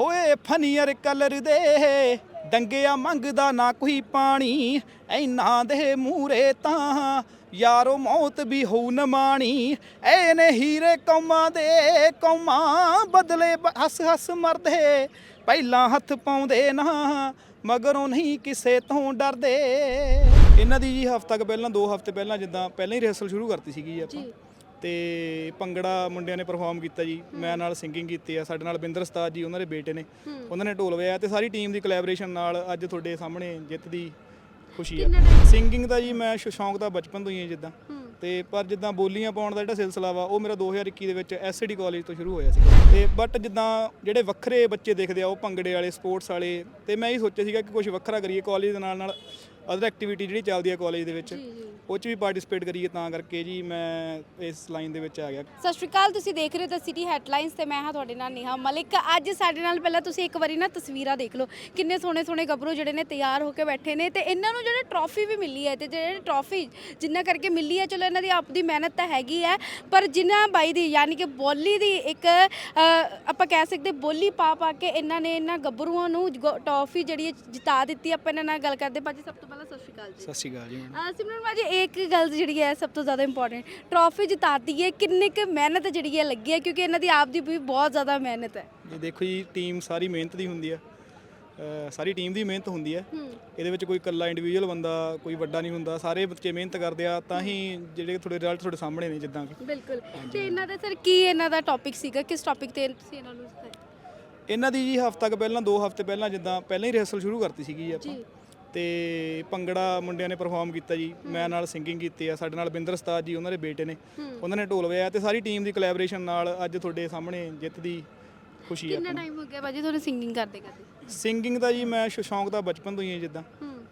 ਹੋਏ ਫਨੀਅਰ ਕਲਰ ਦੇ ਡੰਗਿਆ ਮੰਗਦਾ ਨਾ ਕੋਈ ਪਾਣੀ, ਐਨਾ ਦੇ ਮੂਰੇ ਤਾਂ ਯਾਰੋ ਮੌਤ ਵੀ ਹੋਊ ਨ ਐ ਨੇ ਹੀਰੇ ਕੌਮਾਂ ਦੇ ਕੌਮਾਂ ਬਦਲੇ ਹੱਸ ਹੱਸ ਮਰਦੇ, ਪਹਿਲਾਂ ਹੱਥ ਪਾਉਂਦੇ ਨਾ, ਮਗਰੋਂ ਨਹੀਂ ਕਿਸੇ ਤੋਂ ਡਰਦੇ। ਇਹਨਾਂ ਦੀ ਜੀ ਹਫ਼ਤਾ ਕੁ ਪਹਿਲਾਂ, ਦੋ ਹਫ਼ਤੇ ਪਹਿਲਾਂ ਜਿੱਦਾਂ ਪਹਿਲਾਂ ਹੀ ਰਿਹਰਸਲ ਸ਼ੁਰੂ ਕਰਤੀ ਸੀਗੀ ਆਪਾਂ। ਤੇ ਭੰਗੜਾ ਮੁੰਡਿਆਂ ਨੇ ਪਰਫਾਰਮ ਕੀਤਾ ਜੀ। ਮੈਂ ਨਾਲ ਸਿੰਗਿੰਗ ਕੀਤੀ ਆ ਸਾਡੇ ਨਾਲ ਬਿੰਦਰ ਉਸਤਾਦ ਜੀ ਉਹਨਾਂ ਦੇ ਬੇਟੇ ਨੇ। ਉਹਨਾਂ ਨੇ ਢੋਲ ਵਜਾਇਆ ਤੇ ਸਾਰੀ ਟੀਮ ਦੀ ਕੋਲੈਬੋਰੇਸ਼ਨ ਨਾਲ ਅੱਜ ਤੁਹਾਡੇ ਸਾਹਮਣੇ ਜਿੱਤ ਦੀ ਖੁਸ਼ੀ ਆ। ਸਿੰਗਿੰਗ ਦਾ ਜੀ ਮੈਂ ਸ਼ੌਂਕ ਦਾ ਬਚਪਨ ਤੋਂ ਹੀ ਹੈ ਜਿੱਦਾਂ। ਤੇ ਪਰ ਜਿੱਦਾਂ ਬੋਲੀਆਂ ਪਾਉਣ ਦਾ ਜਿਹੜਾ ਸਿਲਸਿਲਾ ਵਾ ਉਹ ਮੇਰਾ 2021 ਦੇ ਵਿੱਚ ਐਸਡੀ ਕਾਲਜ ਤੋਂ ਸ਼ੁਰੂ ਹੋਇਆ ਸੀ ਤੇ ਬਟ ਜਿੱਦਾਂ ਜਿਹੜੇ ਵੱਖਰੇ ਬੱਚੇ ਦੇਖਦੇ ਆ ਉਹ ਭੰਗੜੇ ਵਾਲੇ ਸਪੋਰਟਸ ਵਾਲੇ ਤੇ ਮੈਂ ਇਹ ਸੋਚਿਆ ਸੀਗਾ ਕਿ ਕੁਝ ਵੱਖਰਾ ਕਰੀਏ। ਕਾਲਜ ਦੇ ਨਾਲ ਨਾਲ ਅਦਰ ਐਕਟੀਵਿਟੀ ਜਿਹੜੀ ਚੱਲਦੀ ਆ ਕਾਲਜ ਦੇ ਵਿੱਚ। ਉਹ 'ਚ ਵੀ ਪਾਰਟਿਸਿਪੇਟ ਕਰੀਏ ਤਾਂ ਕਰਕੇ ਜੀ ਮੈਂ ਇਸ ਲਾਈਨ ਦੇ ਵਿੱਚ ਆ ਗਿਆ। ਸਤਿ ਸ਼੍ਰੀ ਅਕਾਲ ਤੁਸੀਂ ਦੇਖ ਰਹੇ ਹੋ ਤਾਂ ਸਿਟੀ ਹੈਡਲਾਈਨਸ ਤੇ ਮੈਂ ਹਾਂ ਤੁਹਾਡੇ ਨਾਲ ਨੇਹਾ ਮਲਿਕ। ਅੱਜ ਸਾਡੇ ਨਾਲ ਪਹਿਲਾਂ ਤੁਸੀਂ ਇੱਕ ਵਾਰੀ ਨਾ ਤਸਵੀਰਾਂ ਦੇਖ ਲਓ। ਕਿੰਨੇ ਸੋਹਣੇ ਸੋਹਣੇ ਗੱਭਰੂ ਜਿਹੜੇ ਨੇ ਤਿਆਰ ਹੋ ਕੇ ਬੈਠੇ ਨੇ ਤੇ ਇਹਨਾਂ ਨੂੰ ਜਿਹੜੇ ਟਰੋਫੀ ਵੀ ਮਿਲੀ ਹੈ ਤੇ ਜਿਹੜੇ ਟਰੋਫੀ ਜਿੰਨਾ ਕਰਕੇ ਮਿਲੀ ਹੈ ਚਲੋ ਇਹਨਾਂ ਦੀ ਆਪਦੀ ਮਿਹਨਤ ਤਾਂ ਹੈਗੀ ਹੈ ਪਰ ਜਿਨ੍ਹਾਂ ਬਾਈ ਦੀ ਯਾਨੀ ਕਿ ਬੋਲੀ ਦੀ ਇੱਕ ਆਪਾਂ ਕਹਿ ਸਕਦੇ ਬੋਲੀ ਪਾ ਪਾ ਕੇ ਇਹਨਾਂ ਨੇ ਇਹਨਾਂ ਗੱਭਰੂਆਂ ਨੂੰ ਟਰੋਫੀ ਜਿਹੜੀ ਜਿਤਾ ਦਿੱਤੀ। ਆਪਾਂ ਇਹਨਾਂ ਨਾਲ ਗੱਲ ਕਰਦੇ ਭਾਜੀ ਸਭ ਤੋਂ ਪਹਿਲਾਂ ਸਤਿ ਸ਼੍ਰੀ ਅਕਾਲ ਜੀ। ਸਤਿ ਸ਼੍ਰੀ ਅਕਾਲ ਜੀ। ਸਿਮਰਨ ਭਾਜੀ ਇੱਕ ਗੱਲ ਜਿਹੜੀ ਹੈ ਸਭ ਤੋਂ ਜ਼ਿਆਦਾ ਇੰਪੋਰਟੈਂਟ ਟਰੋਫੀ ਜਿਤਾਤੀ ਹੈ ਕਿੰਨੀ ਕੁ ਮਿਹਨਤ ਜਿਹੜੀ ਹੈ ਲੱਗੀ ਹੈ ਕਿਉਂਕਿ ਇਹਨਾਂ ਦੀ ਆਪ ਦੀ ਵੀ ਬਹੁਤ ਜ਼ਿਆਦਾ ਮਿਹਨਤ ਹੈ। ਇਹ ਦੇਖੋ ਜੀ ਟੀਮ ਸਾਰੀ ਮਿਹਨਤ ਦੀ ਹੁੰਦੀ ਅਹ ਸਾਰੀ ਟੀਮ ਦੀ ਮਿਹਨਤ ਹੁੰਦੀ ਹੂੰ। ਇਹਦੇ ਵਿੱਚ ਕੋਈ ਇਕੱਲਾ ਇੰਡੀਵਿਜੂਅਲ ਬੰਦਾ ਕੋਈ ਵੱਡਾ ਨਹੀਂ ਹੁੰਦਾ। ਸਾਰੇ ਬੱਚੇ ਮਿਹਨਤ ਕਰਦੇ ਆ ਤਾਂ ਹੀ ਜਿਹੜੇ ਤੁਹਾਡੇ ਰਿਜ਼ਲਟ ਤੁਹਾਡੇ ਸਾਹਮਣੇ ਨੇ ਜਿੱਦਾਂ ਕਿ। ਬਿਲਕੁਲ। ਤੇ ਇਹਨਾਂ ਦਾ ਸਰ ਕੀ ਇਹਨਾਂ ਦਾ ਟੌਪਿਕ ਸੀਗਾ? ਕਿਸ ਟੌਪਿਕ ਤੇ ਤੁਸੀਂ ਇਹਨਾਂ ਨੂੰ ਸਿਖਾਇਆ? ਇਹਨਾਂ ਦੀ ਜੀ ਹਫ਼ਤਾ ਕੁ ਪਹਿਲਾਂ ਦੋ ਹਫ਼ਤੇ ਪਹਿਲਾਂ ਜਿੱਦਾਂ ਪਹਿਲਾਂ ਹੀ ਰਿਹਰਸਲ ਸ਼ੁਰੂ ਕਰਤੀ ਸੀਗੀ ਜੀ ਆਪਾਂ। ਜੀ। ਤੇ ਭੰਗੜਾ ਮੁੰਡਿਆਂ ਨੇ ਪਰਫਾਰਮ ਕੀਤਾ ਜੀ। ਮੈਂ ਨਾਲ ਸਿੰਗਿੰਗ ਕੀਤੀ ਆ। ਸਾਡੇ ਨਾਲ ਬਿੰਦਰ ਉਸਤਾਦ ਜੀ ਉਹਨਾਂ ਦੇ ਬੇਟੇ ਨੇ। ਉਹਨਾਂ ਨੇ ਢੋਲ ਵਜਾਇਆ ਤੇ ਸਾਰੀ ਟੀਮ ਦੀ ਕੋਲੈਬੋਰੇਸ਼ਨ ਨਾਲ ਅੱਜ ਤੁਹਾਡੇ ਸਾਹਮਣੇ ਜਿੱਤ ਦੀ ਖੁਸ਼ੀ ਆ। ਕਿੰਨਾ ਟਾਈਮ ਹੋ ਗਿਆ ਭਾਜੀ ਤੁਹਾਨੂੰ ਸਿੰਗਿੰਗ ਕਰਦੇ ਕਰਦੇ? ਸਿੰਗਿੰਗ ਦਾ ਜੀ ਮੈਂ ਸ਼ੌਂਕ ਦਾ ਬਚਪਨ ਤੋਂ ਹੀ ਹੈ ਜਿੱਦਾਂ।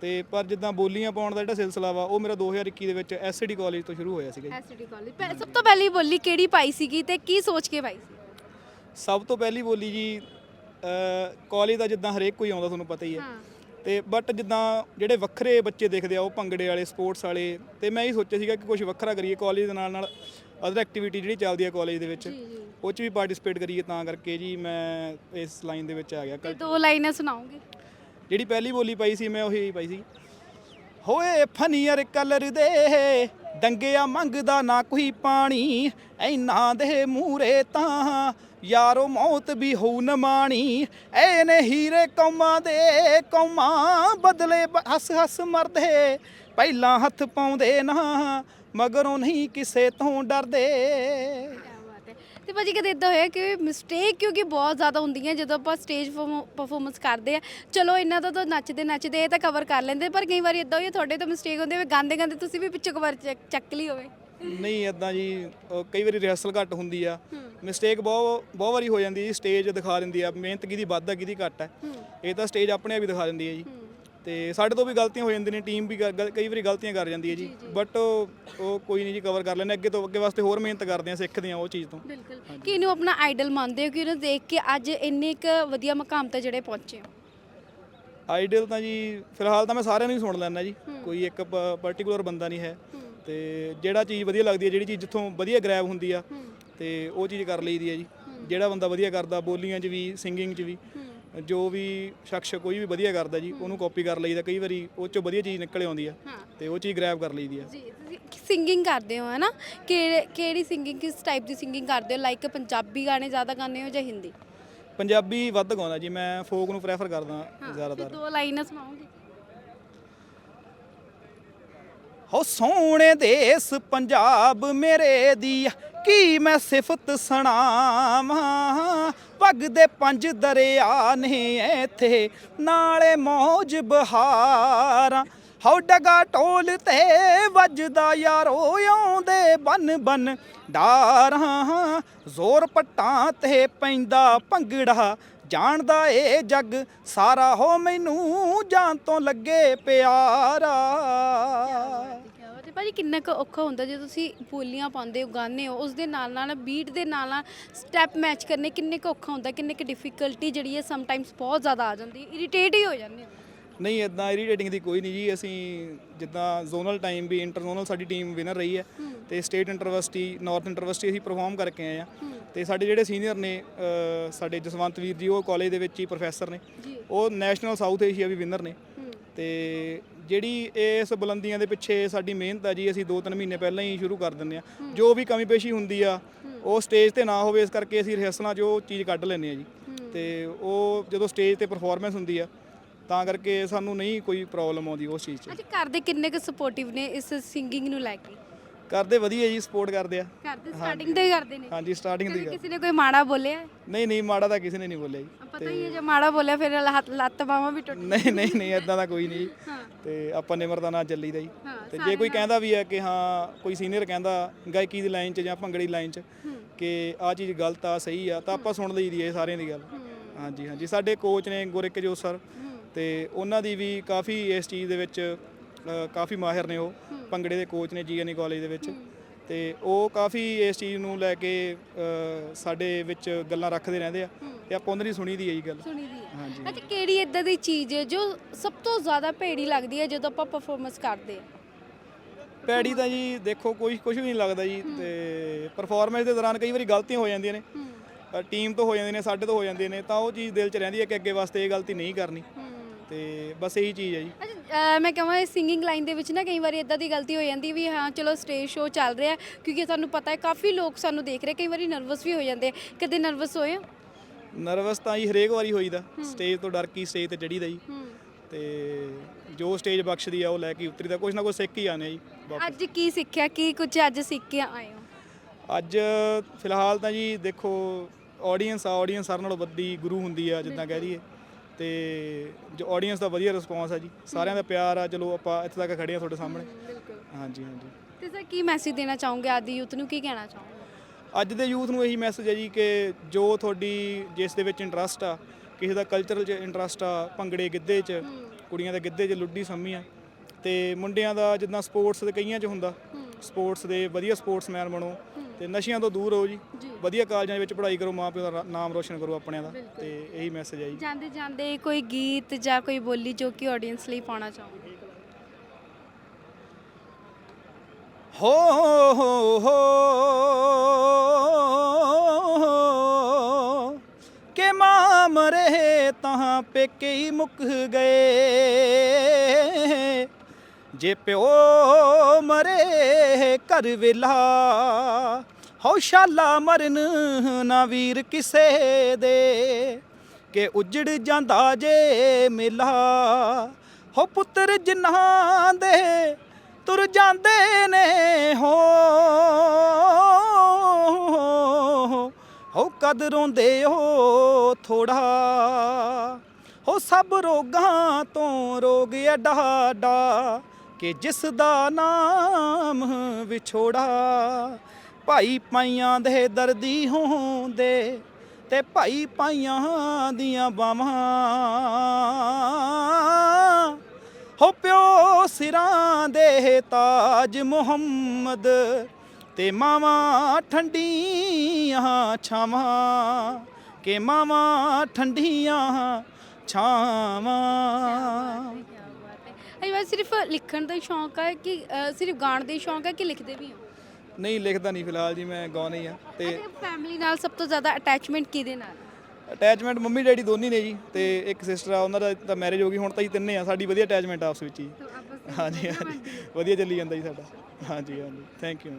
ਤੇ ਪਰ ਜਿੱਦਾਂ ਬੋਲੀਆਂ ਪਾਉਣ ਦਾ ਜਿਹੜਾ ਸਿਲਸਿਲਾ ਵਾ ਉਹ ਮੇਰਾ 2021 ਦੇ ਵਿੱਚ ਐਸਡੀ ਕਾਲਜ ਤੋਂ ਸ਼ੁਰੂ ਹੋਇਆ ਸੀਗਾ ਜੀ। ਐਸਟੀ ਕਾਲਜ ਸਭ ਤੋਂ ਪਹਿਲੀ ਬੋਲੀ ਕਿਹੜੀ ਪਾਈ ਸੀਗੀ ਤੇ ਕੀ ਸੋਚ ਕੇ ਪਾਈ ਸੀ? ਸਭ ਤੋਂ ਪਹਿਲੀ ਬੋਲੀ ਜੀ ਕਾਲਜ ਦਾ ਜਿੱਦਾਂ ਹਰੇਕ ਕੋਈ ਆਉਂਦਾ ਤੁਹਾਨੂੰ ਪਤਾ ਹੈ ਹਾਂ। ਤੇ ਬਟ ਜਿੱਦਾਂ ਜਿਹੜੇ ਵੱਖਰੇ ਬੱਚੇ ਦੇਖਦੇ ਆ ਉਹ ਭੰਗੜੇ ਵਾਲੇ ਸਪੋਰਟਸ ਵਾਲੇ ਤੇ ਮੈਂ ਇਹ ਸੋਚਿਆ ਸੀਗਾ ਕਿ ਕੁਝ ਵੱਖਰਾ ਕਰੀਏ ਕਾਲਜ ਦੇ ਨਾਲ ਨਾਲ ਅਦਰ ਐਕਟੀਵਿਟੀ ਜਿਹੜੀ ਚੱਲਦੀ ਆ ਕਾਲਜ ਦੇ ਵਿੱਚ ਉਹ 'ਚ ਵੀ ਪਾਰਟਿਸਿਪੇਟ ਕਰੀਏ ਤਾਂ ਕਰਕੇ ਜੀ ਮੈਂ ਇਸ ਲਾਈਨ ਦੇ ਵਿੱਚ ਆ ਗਿਆ। ਤੇ ਦੋ ਲਾਈਨਾਂ ਸੁਣਾਓਗੇ? ਜਿਹੜੀ ਪਹਿਲੀ ਬੋਲੀ ਪਾਈ ਸੀ ਮੈਂ ਉਹੀ ਪਾਈ ਸੀ। ਹੋਏ ਫਨੀਅਰ ਕਲਰ ਦੇ ਡੰਗਿਆ ਮੰਗਦਾ ਨਾ ਕੋਈ ਪਾਣੀ ਐਨਾ ਦੇ ਮੂਰੇ ਤਾਂ ਯਾਰੋ ਮੌਤ ਵੀ ਹੋਊ ਨ ਐ ਨੇ ਹੀਰੇ ਕੌਮਾਂ ਦੇ ਕੌਮਾਂ ਬਦਲੇ ਹੱਸ ਹੱਸ ਮਰਦੇ। ਪਹਿਲਾਂ ਹੱਥ ਪਾਉਂਦੇ ਨਾ, ਮਗਰੋਂ ਨਹੀਂ ਕਿਸੇ ਤੋਂ ਡਰਦੇ। ਤੇ ਭਾਜੀ ਕਦੇ ਇਦਾਂ ਹੋਇਆ ਕਿ ਮਿਸਟੇਕ ਕਿਉਂਕਿ ਬਹੁਤ ਜ਼ਿਆਦਾ ਹੁੰਦੀਆਂ ਜਦੋਂ ਆਪਾਂ ਸਟੇਜ ਪਰਫਾਰਮੈਂਸ ਕਰਦੇ ਆ। ਚਲੋ ਇਹਨਾਂ ਦਾ ਤਾਂ ਨੱਚਦੇ ਨੱਚਦੇ ਇਹ ਤਾਂ ਕਵਰ ਕਰ ਲੈਂਦੇ, ਪਰ ਕਈ ਵਾਰੀ ਇਦਾਂ ਹੋਇਆ ਤੁਹਾਡੇ ਤੋਂ ਮਿਸਟੇਕ ਹੁੰਦੀ ਹੋਵੇ ਗਾਉਂਦੇ ਗਾਉਂਦੇ ਤੁਸੀਂ ਵੀ ਪਿੱਛੇ ਕਵਰ ਚੱਕ ਲਈ ਹੋਵੇ। ਨਹੀਂ ਇਦਾਂ ਜੀ ਅਹ ਕਈ ਵਾਰੀ ਰਿਹਰਸਲ ਘੱਟ ਹੁੰਦੀ ਆ। ਮਿਸਟੇਕ ਬਹੁਤ ਬਹੁਤ ਵਾਰੀ ਹੋ ਜਾਂਦੀ ਜੀ ਸਟੇਜ ਦਿਖਾ ਦਿੰਦੀ ਆ। ਮਿਹਨਤ ਕਿਹਦੀ ਵੱਧ ਆ ਕਿਹਦੀ ਘੱਟ ਹੈ। ਇਹ ਤਾਂ ਸਟੇਜ ਆਪਣੇ ਆਪ ਹੀ ਦਿਖਾ ਦਿੰਦੀ ਹੈ ਜੀ। ਤੇ ਸਾਡੇ ਤੋਂ ਵੀ ਗਲਤੀਆਂ ਹੋ ਜਾਂਦੀਆਂ ਨੇ ਟੀਮ ਵੀ ਗ- ਕਈ ਵਾਰੀ ਗਲਤੀਆਂ ਕਰ ਜਾਂਦੀ ਹੈ ਜੀ। ਬਟ ਉਹ ਕੋਈ ਨਹੀਂ ਜੀ ਕਵਰ ਕਰ ਲੈਂਦੇ ਅੱਗੇ ਤੋਂ ਅੱਗੇ ਵਾਸਤੇ ਹੋਰ ਮਿਹਨਤ ਕਰਦੇ ਆ ਸਿੱਖਦੇ ਆ ਉਹ ਚੀਜ਼ ਤੋਂ। ਬਿਲਕੁਲ। ਕਿ ਇਹਨੂੰ ਆਪਣਾ ਆਈਡਲ ਮੰਨਦੇ ਹੋ ਕਿ ਇਹਨੂੰ ਦੇਖ ਕੇ ਅੱਜ ਇੰਨੇ ਇੱਕ ਵਧੀਆ ਮਕਾਮ ਤੇ ਜਿਹੜੇ ਪਹੁੰਚੇ ਹੋ? ਆਈਡੀਅਲ ਤਾਂ ਜੀ ਫਿਲਹਾਲ ਤਾਂ ਮੈਂ ਸਾਰਿਆਂ ਨੂੰ ਹੀ ਸੁਣ ਲੈਂਦਾ ਜੀ। ਕੋਈ ਇੱਕ ਪਾਰਟਿਕੂਲਰ ਬੰਦਾ ਨਹੀਂ ਹੈ। ਤੇ ਜਿਹੜਾ ਚੀਜ਼ ਵਧੀਆ ਲੱਗਦੀ ਹੈ ਜਿਹੜੀ ਚੀਜ਼ ਜਿੱਥੋਂ ਵਧੀਆ ਗ੍ਰੈਬ ਹੁੰਦੀ ਆ ਤੇ ਉਹ ਚੀਜ਼ ਕਰ ਲਈਦੀ ਹੈ ਜੀ। ਜਿਹੜਾ ਬੰਦਾ ਵਧੀਆ ਕਰਦਾ ਬੋਲੀਆਂ 'ਚ ਵੀ ਸਿੰਗਿੰਗ 'ਚ ਵੀ ਜੋ ਵੀ ਸ਼ਖਸ ਕੋਈ ਵੀ ਵਧੀਆ ਕਰਦਾ ਜੀ ਉਹਨੂੰ ਕਾਪੀ ਕਰ ਲਈਦਾ ਕਈ ਵਾਰੀ ਉਹ 'ਚੋਂ ਵਧੀਆ ਚੀਜ਼ ਨਿਕਲ ਆਉਂਦੀ ਆ ਤੇ ਉਹ ਚੀਜ਼ ਗ੍ਰੈਬ ਕਰ ਲਈਦੀ ਆ। ਜੀ ਤੁਸੀਂ ਸਿੰਗਿੰਗ ਕਰਦੇ ਹੋ ਹੈ ਨਾ ਕਿਹੜੇ ਕਿਹੜੀ ਸਿੰਗਿੰਗ ਕਿਸ ਟਾਈਪ ਦੀ ਸਿੰਗਿੰਗ ਕਰਦੇ ਹੋ? ਲਾਈਕ ਪੰਜਾਬੀ ਗਾਣੇ ਜ਼ਿਆਦਾ ਗਾਉਂਦੇ ਹੋ ਜਾਂ ਹਿੰਦੀ? ਪੰਜਾਬੀ ਵੱਧ ਗਾਉਂਦਾ ਜੀ ਮੈਂ ਫੋਕ ਨੂੰ ਪ੍ਰੈਫਰ ਕਰਦਾ ਜ਼ਿਆਦਾਤਰ। ਦੋ ਲਾਈਨਾਂ ਸੁਣਾਓਗੇ? ਹੋ ਸੋਹਣੇ ਦੇਸ ਪੰਜਾਬ ਮੇਰੇ ਦੀ ਕੀ ਮੈਂ ਸਿਫਤ ਸੁਣਾਵਾਂ? ਵਗਦੇ ਪੰਜ ਦਰਿਆ ਨੇ ਇੱਥੇ ਨਾਲੇ ਮੌਜ ਬਹਾਰਾਂ। ਹਉ ਡਗਾ ਢੋਲ ਤੇ ਵੱਜਦਾ ਯਾਰੋ, ਆਉਂਦੇ ਬਨ ਬਨ ਡਾਰਾਂ। ਜ਼ੋਰ ਪੱਟਾਂ ਤੇ ਪੈਂਦਾ ਭੰਗੜਾ ਜਾਣਦਾ ਏ ਜੱਗ ਸਾਰਾ ਹੋ ਮੈਨੂੰ ਜਾਨ ਤੋਂ ਲੱਗੇ ਪਿਆਰਾ। ਤੇ ਭਾਜੀ ਕਿੰਨਾ ਕੁ ਔਖਾ ਹੁੰਦਾ ਜੇ ਤੁਸੀਂ ਬੋਲੀਆਂ ਪਾਉਂਦੇ ਹੋ ਗਾਉਂਦੇ ਹੋ ਉਸ ਦੇ ਨਾਲ ਨਾਲ ਬੀਟ ਦੇ ਨਾਲ ਨਾਲ ਸਟੈਪ ਮੈਚ ਕਰਨੇ ਕਿੰਨੇ ਕੁ ਔਖਾ ਹੁੰਦਾ ਕਿੰਨੇ ਕੁ ਡਿਫਿਕਲਟੀ ਜਿਹੜੀ ਹੈ ਸਮ ਟਾਈਮਸ ਬਹੁਤ ਜ਼ਿਆਦਾ ਆ ਜਾਂਦੀ ਹੈ ਇਰੀਟੇਟ ਹੀ ਹੋ ਜਾਂਦੇ ਹੋ? ਨਹੀਂ ਇਦਾਂ ਇਰੀਟੇਟਿੰਗ ਦੀ ਕੋਈ ਨਹੀਂ ਜੀ ਅਸੀਂ ਜਿੱਦਾਂ ਜ਼ੋਨਲ ਟਾਈਮ ਵੀ ਇੰਟਰ ਜ਼ੋਨਲ ਸਾਡੀ ਟੀਮ ਵਿਨਰ ਰਹੀ ਹੈ ਤੇ ਸਟੇਟ ਇੰਟਰਵਰਸਿਟੀ ਨਾਰਥ ਇੰਟਰਵਰਸਿਟੀ ਅਸੀਂ ਪਰਫਾਰਮ ਕਰਕੇ ਆਏ ਆ ਤੇ ਸਾਡੇ ਜਿਹੜੇ ਸੀਨੀਅਰ ਨੇ ਅ, ਸਾਡੇ ਜਸਵੰਤ ਵੀਰ ਜੀ ਉਹ ਕਾਲਜ ਦੇ ਵਿੱਚ ਹੀ ਪ੍ਰੋਫੈਸਰ ਨੇ। ਉਹ ਨੈਸ਼ਨਲ ਸਾਊਥ ਏਸ਼ੀਆ ਵੀ ਵਿਨਰ ਨੇ। ਤੇ ਜਿਹੜੀ ਇਸ ਬੁਲੰਦੀਆਂ ਦੇ ਪਿੱਛੇ ਸਾਡੀ ਮਿਹਨਤ ਆ ਜੀ ਅਸੀਂ 2-3 ਮਹੀਨੇ ਪਹਿਲਾਂ ਹੀ ਸ਼ੁਰੂ ਕਰ ਦਿੰਦੇ ਆ। ਜੋ ਵੀ ਕਮੀ ਪੇਸ਼ੀ ਹੁੰਦੀ ਆ ਉਹ ਸਟੇਜ ਤੇ ਨਾ ਹੋਵੇ ਇਸ ਕਰਕੇ ਅਸੀਂ ਰਿਹਰਸਲਾਂ 'ਚ ਉਹ ਚੀਜ਼ ਕੱਢ ਲੈਂਦੇ ਆ ਜੀ। ਤੇ ਉਹ ਜਦੋਂ ਸਟੇਜ ਤੇ ਪਰਫਾਰਮੈਂਸ ਹੁੰਦੀ ਆ ਤਾਂ ਕਰਕੇ ਸਾਨੂੰ ਨਹੀਂ ਕੋਈ ਪ੍ਰੋਬਲਮ ਆਉਂਦੀ ਉਸ ਚੀਜ਼ 'ਚ। ਅੱਛਾ ਘਰ ਦੇ ਕਿੰਨੇ ਕੁ ਸਪੋਰਟਿਵ ਨੇ ਇਸ ਸਿੰਗਿੰਗ ਨੂੰ ਲੈ ਕੇ? ਕਰਦੇ ਵਧੀਆ ਜੀ ਸਪੋਰਟ ਕਰਦੇ ਆ। ਕਰਦੇ ਸਟਾਰਟਿੰਗ ਤੋਂ ਹੀ ਕਰਦੇ ਨੇ। ਹਾਂਜੀ ਸਟਾਰਟਿੰਗ ਕਦੇ ਗੱਲ ਕਿਸੇ ਨੇ ਕੋਈ ਮਾੜਾ ਬੋਲਿਆ? ਹੈ? ਨਹੀਂ ਨਹੀਂ ਮਾੜਾ ਤਾਂ ਕਿਸੇ ਨੇ ਨਹੀਂ ਬੋਲਿਆ ਜੀ। ਪਤਾ ਹੀ ਹੈ ਜੇ ਮਾੜਾ ਬੋਲਿਆ ਫਿਰ ਲੱਤ ਬਾਹਾਂ ਵੀ ਟੁੱਟ ਨਹੀਂ ਨਹੀਂ ਨਹੀਂ ਇਦਾਂ ਦਾ ਕੋਈ ਨਹੀਂ ਜੀ। ਹਾਂ। ਤੇ ਆਪਾਂ ਨਿਮਰਤਾ ਨਾਲ ਚੱਲੀਦਾ ਜੀ। ਹਾਂ ਤੇ ਜੇ ਕੋਈ ਕਹਿੰਦਾ ਵੀ ਹੈ ਕਿ ਹਾਂ ਕੋਈ ਸੀਨੀਅਰ ਕਹਿੰਦਾ ਗਾਇਕੀ ਦੀ ਲਾਈਨ 'ਚ ਜਾਂ ਭੰਗੜੇ ਦੀ ਲਾਈਨ 'ਚ ਕਿ ਆ ਚੀਜ਼ ਗਲਤ ਆ ਸਹੀ ਆ ਤਾਂ ਆਪਾਂ ਸੁਣ ਲਈਦੀ ਹੈ ਸਾਰਿਆਂ ਦੀ ਗੱਲ। ਹਾਂਜੀ ਹਾਂਜੀ। ਸਾਡੇ ਕੋਚ ਨੇ ਗੁਰਿਕ ਜੋ ਸਰ ਤੇ ਉਹਨਾਂ ਦੀ ਵੀ ਕਾਫੀ ਇਸ ਚੀਜ਼ ਦੇ ਵਿੱਚ ਅ, ਕਾਫੀ ਮਾਹਿਰ ਨੇ ਉਹ ਭੰਗੜੇ ਦੇ ਕੋਚ ਨੇ ਜੀਐਨਈ ਕਾਲਜ ਦੇ ਵਿੱਚ। ਤੇ ਉਹ ਕਾਫੀ ਇਸ ਚੀਜ਼ ਨੂੰ ਲੈ ਕੇ ਅ, ਸਾਡੇ ਵਿੱਚ ਗੱਲਾਂ ਰੱਖਦੇ ਰਹਿੰਦੇ ਆ। ਤੇ ਆਪਾਂ ਉਹਨਾਂ ਦੀ ਸੁਣੀ ਦੀ ਹੈ ਜੀ ਗੱਲ। ਸੁਣੀ ਦੀ ਹੈ। ਹਾਂਜੀ। ਅੱਛਾ ਕਿਹੜੀ ਇਦਾਂ ਦੀ ਚੀਜ਼ ਹੈ ਜੋ ਸਭ ਤੋਂ ਜ਼ਿਆਦਾ ਭੇੜੀ ਲੱਗਦੀ ਹੈ ਜਦੋਂ ਆਪਾਂ ਪਰਫਾਰਮੈਂਸ ਕਰਦੇ ਆ ਪੈੜੀ ਤਾਂ ਜੀ ਦੇਖੋ ਕੋਈ ਕੁਝ ਵੀ ਨਹੀਂ ਲੱਗਦਾ ਜੀ। ਤੇ ਪਰਫਾਰਮੈਂਸ ਦੇ ਦੌਰਾਨ ਕਈ ਵਾਰੀ ਗਲਤੀਆਂ ਹੋ ਜਾਂਦੀਆਂ ਨੇ। ਹੂੰ। ਟੀਮ ਤੋਂ ਹੋ ਜਾਂਦੀਆਂ ਨੇ ਸਾਡੇ ਤੋਂ ਹੋ ਜਾਂਦੀਆਂ ਨੇ। ਤਾਂ ਉਹ ਚੀਜ਼ ਦਿਲ 'ਚ ਰਹਿੰਦੀ ਹੈ ਕਿ ਅੱਗੇ ਵਾਸਤੇ ਇਹ ਗਲਤੀ ਨਹੀਂ ਕਰਨੀ। ਹੂੰ ਤੇ ਬਸ ਇਹੀ ਚੀਜ਼ ਹੈ ਜੀ। ਅੱਛਾ ਅਹ ਮੈਂ ਕਹਾਂ ਸਿੰਗਿੰਗ ਲਾਈਨ ਦੇ ਵਿੱਚ ਨਾ ਕਈ ਵਾਰੀ ਇਦਾਂ ਦੀ ਗਲਤੀ ਹੋ ਜਾਂਦੀ ਵੀ ਹਾਂ ਚਲੋ ਸਟੇਜ ਸ਼ੋਅ ਚੱਲ ਰਿਹਾ ਕਿਉਂਕਿ ਸਾਨੂੰ ਪਤਾ ਹੈ ਕਾਫੀ ਲੋਕ ਸਾਨੂੰ ਦੇਖ ਰਹੇ ਕਈ ਵਾਰੀ ਨਰਵਸ ਵੀ ਹੋ ਜਾਂਦੇ ਕਦੇ ਨਰਵਸ ਹੋਏ ਹੋ? ਨਰਵਸ ਤਾਂ ਜੀ ਹਰੇਕ ਵਾਰੀ ਹੋਈਦਾ। ਸਟੇਜ ਤੋਂ ਡਰ ਕੀ ਸਟੇਜ ਤੇ ਚੜੀਦਾ ਜੀ। ਤੇ ਜੋ ਸਟੇਜ ਬਖਸ਼ਦੀ ਆ ਉਹ ਲੈ ਕੇ ਉਤਰੀਦਾ। ਕੁਛ ਨਾ ਕੁਛ ਸਿੱਖ ਹੀ ਆਨੇ ਜੀ ਵਾਪਸ। ਅੱਜ ਕੀ ਸਿੱਖਿਆ ਕੀ ਕੁਝ ਅੱਜ ਸਿੱਖ ਕੇ ਆਏ ਹੋ? ਅੱਜ ਫਿਲਹਾਲ ਤਾਂ ਜੀ ਦੇਖੋ ਆਡੀਅנס ਆ ਆਡੀਅנס ਸਾਰਿਆਂ ਨਾਲੋਂ ਵੱਡੀ ਗੁਰੂ ਹੁੰਦੀ ਆ ਜਿੱਦਾਂ ਕਹਿ ਦਈਏ। ਤੇ ਜੋ ਆਡੀਅנס ਦਾ ਵਧੀਆ ਰਿਸਪੌਂਸ ਆ ਜੀ ਸਾਰਿਆਂ ਦਾ ਪਿਆਰ ਆ ਚਲੋ ਆਪਾਂ ਇੱਥੇ ਤੱਕ ਖੜੇ ਆ ਤੁਹਾਡੇ ਸਾਹਮਣੇ। ਬਿਲਕੁਲ। ਹਾਂਜੀ ਹਾਂਜੀ। ਤੇ ਸਰ ਕੀ ਮੈਸੇਜ ਦੇਣਾ ਚਾਹੋਗੇ ਆਦੀ ਯੂਥ ਨੂੰ? ਕੀ ਕਹਿਣਾ ਚਾਹੋਗੇ? ਅੱਜ ਦੇ ਯੂਥ ਨੂੰ ਇਹੀ ਮੈਸੇਜ ਹੈ ਜੀ ਕਿ ਜੋ ਤੁਹਾਡੀ ਜਿਸ ਦੇ ਵਿੱਚ ਇੰਟਰਸਟ ਆ ਕਿਸੇ ਦਾ ਕਲਚਰਲ 'ਚ ਇੰਟਰਸਟ ਆ ਭੰਗੜੇ ਗਿੱਧੇ 'ਚ ਕੁੜੀਆਂ ਦੇ ਗਿੱਧੇ 'ਚ ਲੁੱਡੀ ਸੰਮੀ ਆ ਤੇ ਮੁੰਡਿਆਂ ਦਾ ਜਿੱਦਾਂ ਸਪੋਰਟਸ ਦੇ ਕਈਆਂ 'ਚ ਹੁੰਦਾ ਸਪੋਰਟਸ ਦੇ ਵਧੀਆ ਸਪੋਰਟਸਮੈਨ ਬਣੋ ਤੇ ਨਸ਼ਿਆਂ ਤੋਂ ਦੂਰ ਰਹੋ ਜੀ। ਜੀ। ਵਧੀਆ ਕਾਲਜਾਂ ਵਿੱਚ ਪੜ੍ਹਾਈ ਕਰੋ ਮਾਂ ਪਿਓ ਦਾ ਰਾ- ਨਾਮ ਰੋਸ਼ਨ ਕਰੋ ਆਪਣਿਆਂ ਦਾ ਤੇ ਇਹੀ ਮੈਸੇਜ ਹੈ ਜੀ। ਜਾਂਦੇ ਜਾਂਦੇ ਕੋਈ ਗੀਤ ਜਾਂ ਕੋਈ ਬੋਲੀ ਜੋ ਕਿ ਆਡੀਅנס ਲਈ ਪਾਉਣਾ ਚਾਹੋਗੇ? ਹੋ ਹੋ ਹੋ ਕਿ ਮਾਂ ਮਰੇ ਤਾਂ ਪੇਕੇ ਹੀ ਮੁੱਕ ਗਏ। ਜੇ ਪਿਓ ਮਰੇ ਘਰ ਵੇਲਾ ਹੋ ਸ਼ਾਲਾ ਮਰਨ ਨਾ ਵੀਰ ਕਿਸੇ ਦੇ। ਕਿ ਉਜੜ ਜਾਂਦਾ ਜੇ ਮੇਲਾ, ਹੋ ਪੁੱਤਰ ਜਿਨ੍ਹਾਂ ਦੇ ਤੁਰ ਜਾਂਦੇ ਨੇ ਹੋ। ਹੋ ਕਦ ਰੋਂਦੇ ਹੋ ਥੋੜਾ ਹੋ ਸਭ ਰੋਗਾਂ ਤੋਂ ਰੋਗ ਅਡਾਡਾ ਕਿ ਜਿਸ ਦਾ ਨਾਮ ਵਿਛੋੜਾ, ਭਾਈ ਪਾਈਆਂ ਦੇ ਦਰਦੀ ਹੋਂਦੇ ਤੇ ਭਾਈ ਪਾਈਆਂ ਦੀਆਂ ਬਾਹਾਂ ਹੋ ਪਿਓ ਸਿਰਾਂ ਦੇ ਤਾਜ ਮੁਹੰਮਦ ਤੇ ਮਾਵਾਂ ਠੰਡੀਆਂ ਛਾਵਾਂ, ਕਿ ਮਾਵਾਂ ਠੰਡੀਆਂ ਛਾਵਾਂ। ਅਈ ਮੈਂ ਸਿਰਫ ਲਿਖਣ ਦਾ ਹੀ ਸ਼ੌਂਕ ਹੈ ਕਿ ਅ, ਸਿਰਫ ਗਾਣ ਦਾ ਹੀ ਸ਼ੌਂਕ ਹੈ ਕਿ ਲਿਖਦੇ ਵੀ ਹੋ? ਨਹੀਂ ਲਿਖਦਾ ਨਹੀਂ ਫਿਲਹਾਲ ਜੀ ਮੈਂ ਗਾਉਣਾ ਹੀ ਆ ਤੇ ਫੈਮਿਲੀ ਨਾਲ ਸਭ ਤੋਂ ਜ਼ਿਆਦਾ ਅਟੈਚਮੈਂਟ ਕਿਹਦੇ ਨਾਲ? ਅਟੈਚਮੈਂਟ ਮੰਮੀ ਡੈਡੀ ਦੋਨੀ ਨੇ ਜੀ ਤੇ ਇੱਕ ਸਿਸਟਰ ਆ ਉਹਨਾਂ ਦਾ ਤਾਂ ਮੈਰਿਜ ਹੋ ਗਈ ਹੁਣ ਤਾਂ ਜੀ ਤਿੰਨੇ ਆ ਸਾਡੀ ਵਧੀਆ ਅਟੈਚਮੈਂਟ ਆਪਸ ਵਿੱਚ ਹੀ ਆਪਸ ਹਾਂਜੀ ਹਾਂਜੀ ਵਧੀਆ ਚੱਲੀ ਜਾਂਦਾ ਜੀ ਸਾਡਾ। ਹਾਂਜੀ ਹਾਂਜੀ ਥੈਂਕ ਯੂ